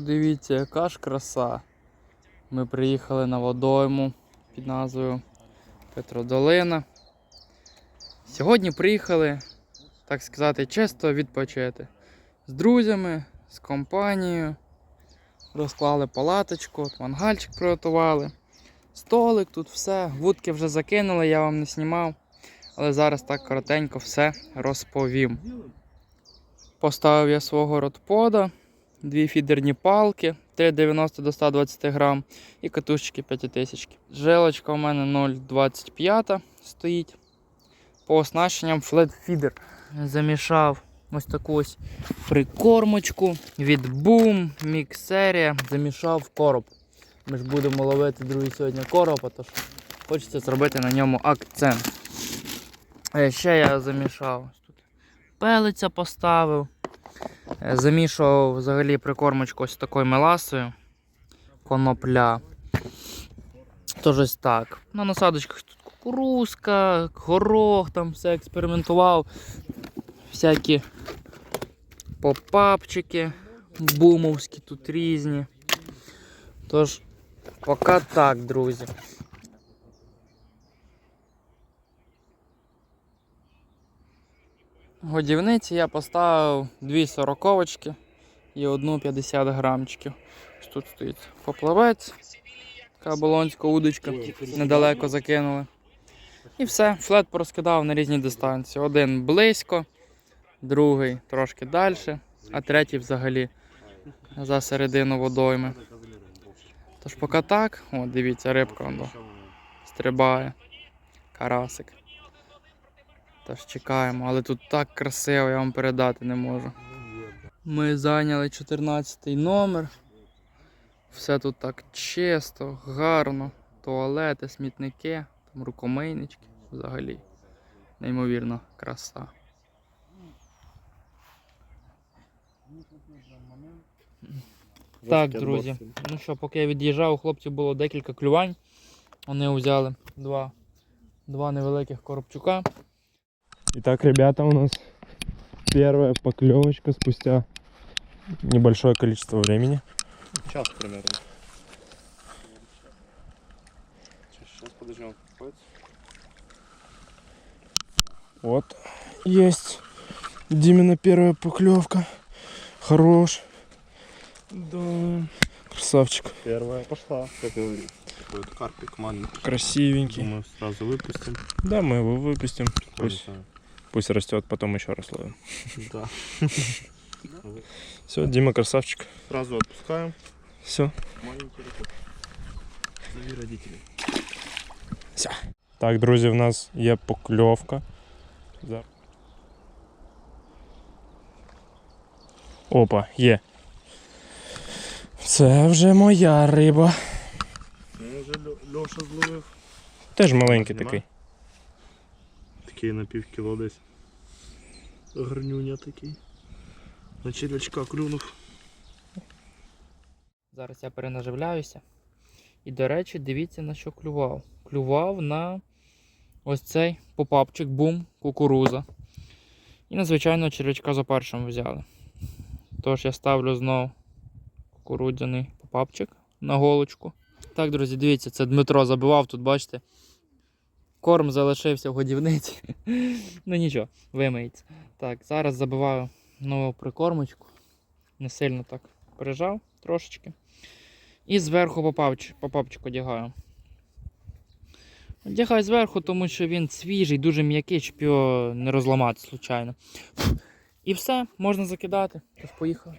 Подивіться, яка ж краса. Ми приїхали на водойму під назвою Петродолина. Сьогодні приїхали, так сказати, чисто відпочити. З друзями, з компанією. Розклали палаточку, мангальчик приготували. Столик, тут все. Вудки вже закинули, я вам не знімав. Але зараз так коротенько все розповім. Поставив я свого ротпода дві фідерні палки 3,90 до 120 грам і катушечки 5000. Жилочка у мене 0,25 стоїть. По оснащенням флет фідер. Замішав ось таку ось прикормочку від Boom Mix серія. Замішав короб. Ми ж будемо ловити другий сьогодні короб, тож хочеться зробити на ньому акцент. Е, Ще я замішав тут. Пелиця поставив. Е, Замішував взагалі прикормочку ось такою меласою. Конопля. Тож ось так. На насадочках тут кукурузка, горох, там все експериментував. Всякі попапчики бумовські тут різні. Тож, поки так, друзі. Годівниці я поставив дві сороковочки і одну 50 грамчиків. Ось Тут стоїть поплавець, така болонська удочка, недалеко закинули. І все, флет порозкидав на різні дистанції. Один близько, другий трошки далі, а третій взагалі за середину водойми. Тож поки так, о, дивіться, рибка стрибає, карасик. Тож чекаємо, але тут так красиво, я вам передати не можу. Ми зайняли 14 номер. Все тут так чисто, гарно. Туалети, смітники, там рукомийнички взагалі. Неймовірно, краса. Так, друзі. Ну що, поки я від'їжджав, у хлопців було декілька клювань. Вони взяли два, два невеликих коробчука. Итак, ребята, у нас первая поклевочка спустя небольшое количество времени. Час примерно. Сейчас подождем. Вот есть Димина первая поклевка. Хорош. Да. Красавчик. Первая пошла, как говорит. Такой вот карпик маленький. Красивенький. Думаю, сразу выпустим. Да, мы его выпустим. Пусть. Пусть растет, потом еще раз ловим. Да. Все, Дима красавчик. Сразу отпускаем. Все. Маленький. Зови родителей. Так, друзі, в нас є покльовка. Опа, є. Це вже моя риба. Вже Льоша зловив. Теж маленький такий. Такий на пів кіло десь. Гарнюня такий. На червячка клюнув. Зараз я перенаживляюся. І, до речі, дивіться на що клював. Клював на ось цей попапчик бум, кукуруза. І на звичайного червячка за першим взяли. Тож я ставлю знов кукурудзяний попапчик на голочку. Так, друзі, дивіться, це Дмитро забивав тут, бачите. Корм залишився в годівниці. ну нічого, вимиється. Так, зараз забиваю нову прикормочку. Не сильно так прижав трошечки. І зверху попавч, попапчик одягаю. Одягаю зверху, тому що він свіжий, дуже м'який, щоб його не розламати случайно. І все, можна закидати. Тож поїхали.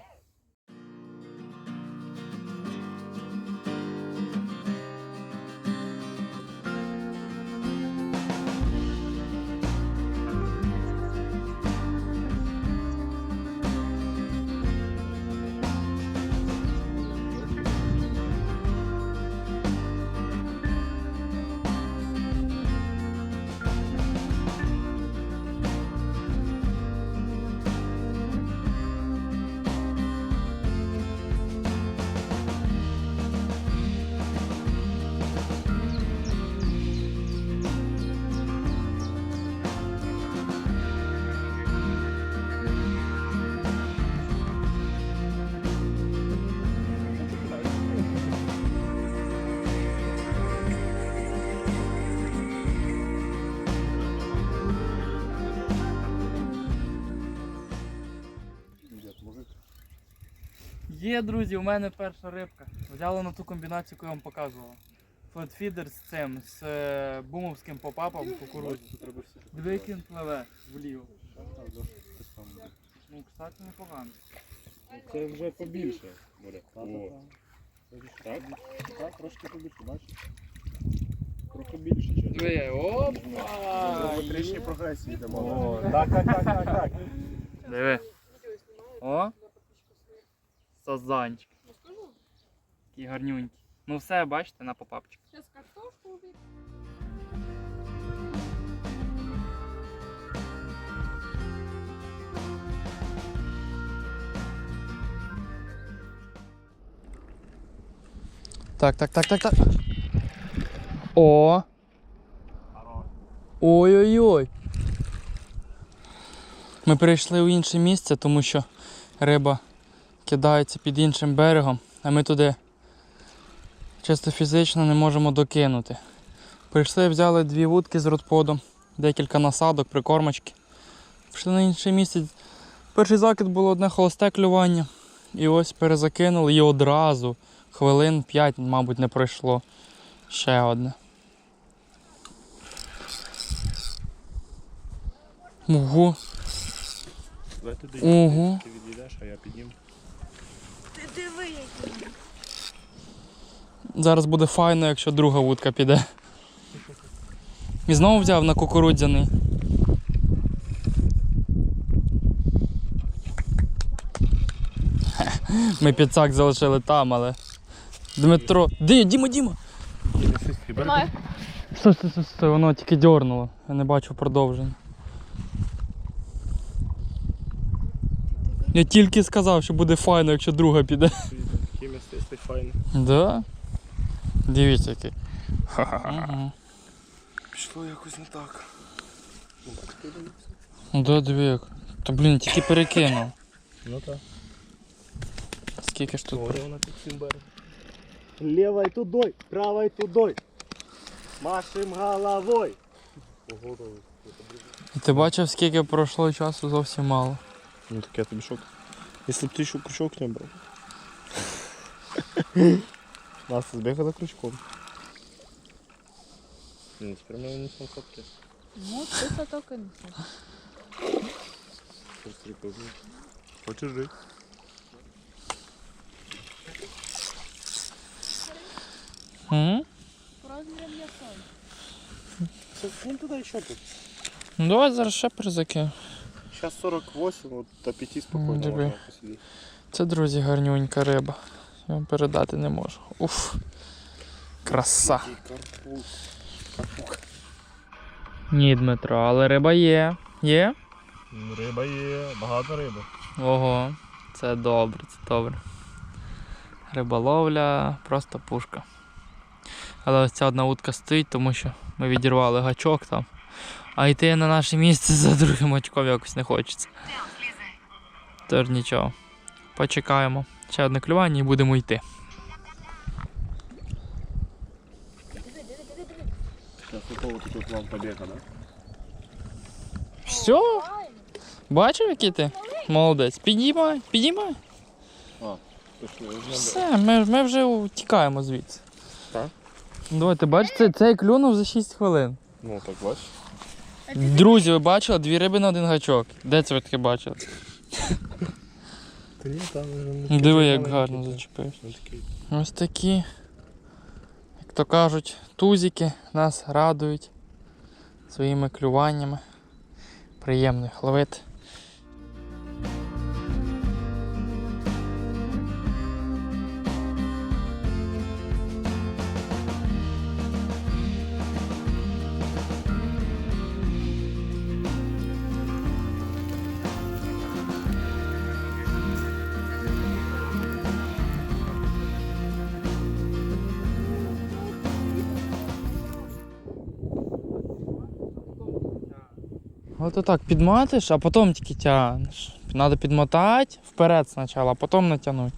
Є, друзі, у мене перша рибка. Взяла на ту комбінацію, яку я вам показував. Флетфідер з цим, з е, бумовським попапом кукурудзі. Диви, як він пливе вліво. Ну, кстати, непогано. Це вже побільше буде. О, так? Так, трошки побільше, бачиш? Трохи більше. чи? Диви, опа! Трішні прогресії йдемо. Так, так, так, так, так. Диви. Сазанчик. Такий гарнюнький. Ну все, бачите, на попапчик. Сейчас картошку убить. Так, так, так, так, так. О! Ой-ой-ой. Ми прийшли в інше місце, тому що риба кидається під іншим берегом, а ми туди чисто фізично не можемо докинути. Прийшли, взяли дві вудки з родподом, декілька насадок, прикормочки. Пішли на інше місце. Перший закид було одне холосте клювання. І ось перезакинули і одразу хвилин 5, мабуть, не пройшло. Ще одне. Ого, Давай туди Ого. ти відійдеш, а я піднім. Ти диви, який. зараз буде файно, якщо друга вудка піде. І знову взяв на кукурудзяний. Ми підсак залишили там, але. Дмитро. Ди, Діма, Діма! Стой, стой, стой, воно тільки дьорнуло. Я не бачу продовження. Я тільки сказав, що буде файно, якщо друга піде. Такий м'ясистий, файний. Да? Дивіться який. Ага. Пішло якось не так. Да, диви як. Та блін, тільки перекинув. Ну так. Скільки ж тут? Говорю, вона під цим берегом. Левой тудой, правой тудой. Машем головой. Ти бачив, скільки пройшло часу зовсім мало. Ну так я тобі що? Якщо б ти ще крючок не брав. Настя збігла за крючком. Ні, тепер мене не сам хапки. Ну, ти сато кинувся. Хочеш жити? Угу. Розміром м'ясо. Він туди ще тут. Ну давай зараз ще перезакину. Зараз 48, от до 5 спокійно Диви. можна посидіти. Це, друзі, гарнюнька риба. Я вам передати не можу. Уф. Краса. Карпук. Карпук. Ні, Дмитро, але риба є. Є? Риба є, багато риби. Ого, це добре, це добре. Риболовля просто пушка. Але ось ця одна утка стоїть, тому що ми відірвали гачок там. А йти на наше місце за другим гачком якось не хочеться. Тож нічого. Почекаємо. Ще одне клювання і будемо йти. Все? Бачив, який ти? Молодець. Підіймай, підіймай. Все, ми, ми вже утікаємо звідси. Так? Давай, ти бачиш, це, цей клюнув за 6 хвилин. Ну так бачиш. Друзі, ви бачили? Дві риби на один гачок. Де це ви таке бачили? Диви, як гарно зачепився. Ось такі, як то кажуть, тузики нас радують своїми клюваннями. Приємних ловити. Ото так підматиш, а потім тільки тягнеш. Треба підмотати вперед спочатку, а потім натягнути.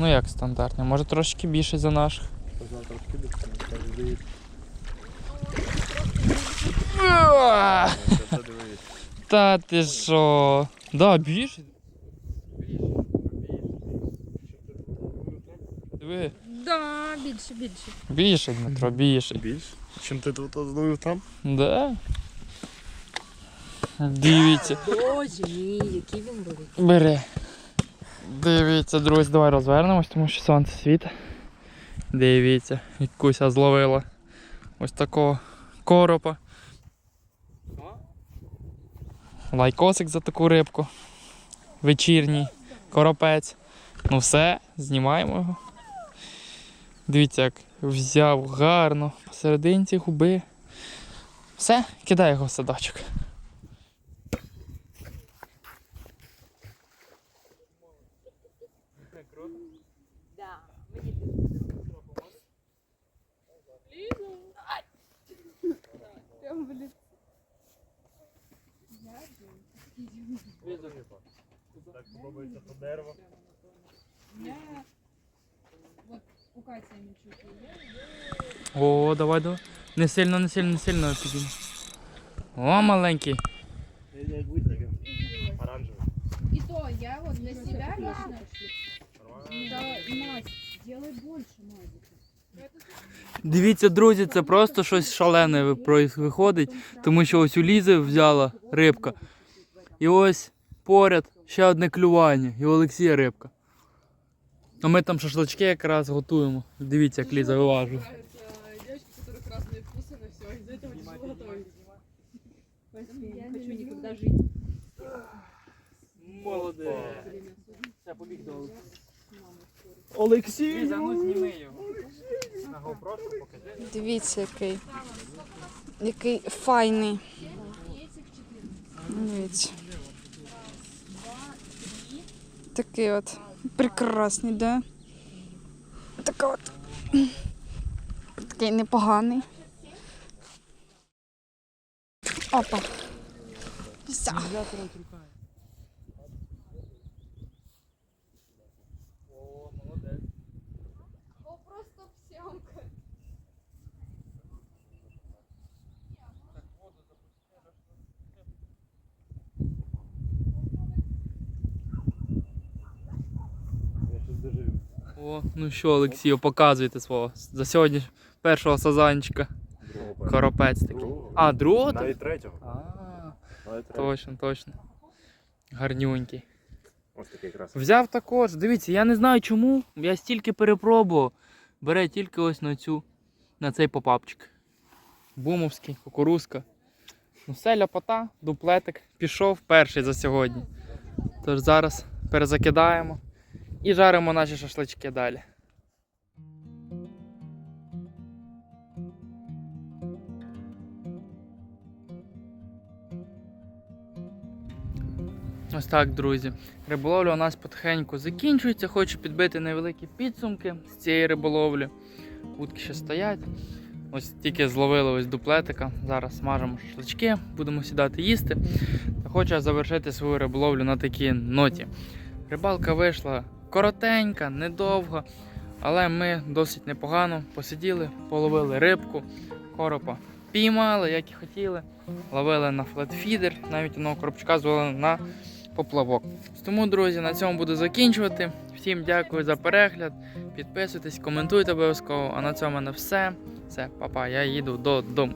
Ну як стандартний, може трошки більше за наших. Трошки більше. Та ти що? Да, більше. Диви. Да, більше, більше. Більше, Дмитро, більше. Більше? Чим ти тут зловив там? Да. Дивіться. Боже мій, який він великий. Бери. Дивіться, друзі, давай розвернемось, тому що сонце світить. Дивіться, якуся зловила. Ось такого коропа. Лайкосик за таку рибку. Вечірній коропець. Ну все, знімаємо його. Дивіться, як взяв гарно посерединці губи. Все, кидай його в садочок. Так подобається то дерево. У Каті Мічуки є. О, давай, давай. Не сильно, не сильно, не сильно підійми. О, маленький. Оранжевий. И то я вот для себя лично. Да, Настя, делай больше, Надя. Дивіться, друзі, це просто щось шалене ви- виходить, тому що ось у Лізи взяла рибка. І ось поряд ще одне клювання, і у Олексія рибка. А ми там шашлачки якраз готуємо. Дивіться, як Ліза виважує. Девочки, у которых разные вкусы на все, из-за этого тяжело готовить. Поэтому я не хочу никогда жить. Молодець. Все, побіг до Олексій! Ліза, ну зніми його. На GoPro покажи. Дивіться, який. Який файний. Дивіться. Такий от прекрасний, да? Така от. Такий непоганий. Опа. Все. Я щось доживу. О, ну що, Олексію, показуйте свого. За сьогодні першого сазанчика. Другого. Коропець такий. Другого. А, другого? Навіть третього. А, Навіть третього. точно, точно. Гарнюнький. Ось такий красивий. Взяв також. Дивіться, я не знаю чому. Я стільки перепробував. Бере тільки ось на цю, на цей попапчик. Бумовський, кукурузка. Ну все, ляпота, дуплетик. Пішов перший за сьогодні. Тож зараз перезакидаємо і жаримо наші шашлички далі. Ось так, друзі. Риболовля у нас потихеньку закінчується. Хочу підбити невеликі підсумки з цієї риболовлі. Утки ще стоять. Ось тільки зловили ось дуплетика. Зараз смажемо шашлички, будемо сідати їсти. Та хочу завершити свою риболовлю на такій ноті. Рибалка вийшла коротенька, недовго, але ми досить непогано посиділи, половили рибку, коропа піймали, як і хотіли. Ловили на флетфідер, навіть одного коробчика зловили на поплавок. Тому, друзі, на цьому буду закінчувати. Всім дякую за перегляд. Підписуйтесь, коментуйте обов'язково. А на цьому в все. Все, папа, я їду додому.